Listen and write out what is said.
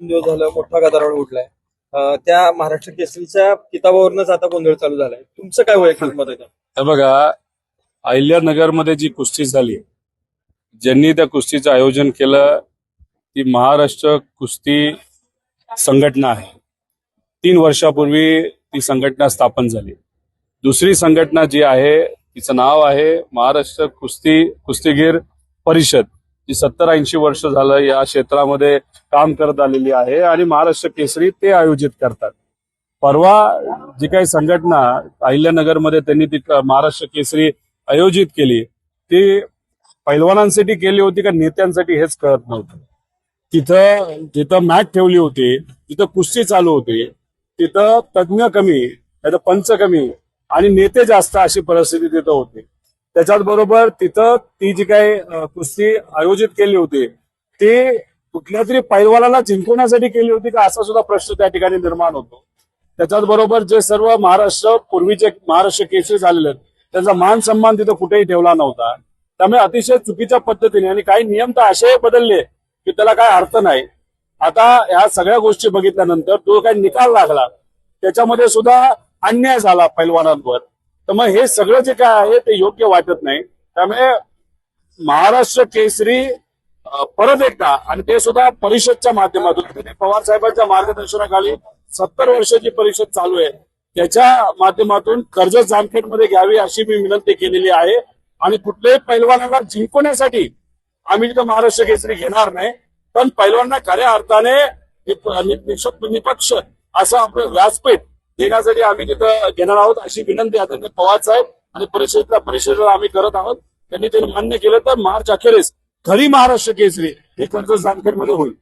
दिवस झालं मोठा गदारोळ उठलाय. त्या महाराष्ट्र केसरीच्या किताबावरूनच आता गोंधळ चालू झालाय. तुमचं काय वैयक्तिक मत आहे बघा अहिल्यानगरमध्ये जी कुस्ती झाली ज्यांनी त्या कुस्तीचं आयोजन केलं ती महाराष्ट्र कुस्ती संघटना आहे. तीन वर्षापूर्वी ती संघटना स्थापन झाली. दुसरी संघटना जी आहे तिचं नाव आहे महाराष्ट्र कुस्ती कुस्तीगीर परिषद. जी सत्तर ऐंशी वर्ष झालं या क्षेत्रामध्ये काम करत आलेली आहे आणि महाराष्ट्र केसरी ते आयोजित करतात. परवा जी काही संघटना अहिल्यानगरमध्ये त्यांनी ती महाराष्ट्र केसरी आयोजित केली ती पैलवानांसाठी केली होती का नेत्यांसाठी हेच कळत नव्हतं. तिथं जिथं मॅच ठेवली होती तिथं कुस्ती चालू होती तिथं तज्ज्ञ कमी नाही पंच कमी आणि नेते जास्त अशी परिस्थिती तिथं होती. त्याच्याच बरोबर तिथं ती जी काही कुस्ती आयोजित केली होती ती कुठल्या तरी पैलवानाला जिंकवण्यासाठी केली होती का असा सुद्धा प्रश्न त्या ठिकाणी निर्माण होतो. त्याच्याच बरोबर जे सर्व महाराष्ट्र पूर्वीचे महाराष्ट्र केसरी झालेले आहेत त्यांचा मान सन्मान तिथं कुठेही ठेवला नव्हता. त्यामुळे अतिशय चुकीच्या पद्धतीने आणि काही नियम तर असे बदलले की त्याला काय अर्थ नाही. आता ह्या सगळ्या गोष्टी बघितल्यानंतर जो काही निकाल लागला त्याच्यामध्ये सुद्धा अन्याय झाला पैलवानांवर. तर मग हे सगळं जे काय आहे ते योग्य वाटत नाही. त्यामुळे महाराष्ट्र केसरी परत एकदा आणि ते सुद्धा परिषदच्या माध्यमातून. म्हणजे पवार साहेबांच्या मार्गदर्शनाखाली सत्तर वर्षाची परिषद चालू आहे. त्याच्या माध्यमातून कर्जत जामखेडमध्ये घ्यावी अशी मी विनंती केलेली आहे. आणि कुठल्याही पैलवानाला जिंकवण्यासाठी आम्ही तिथं महाराष्ट्र केसरी घेणार नाही. पण पैलवानांना खऱ्या अर्थाने निपक्ष असं आपलं व्यासपीठ देण्यासाठी आम्ही तिथं घेणार आहोत अशी विनंती आता पवार साहेब आणि परिषदेला परिषदेला आम्ही करत आहोत. त्यांनी ते मान्य केलं तर मार्च अखेरीस खरी महाराष्ट्र केसरी हे कर्ज जामखेडमध्ये होईल.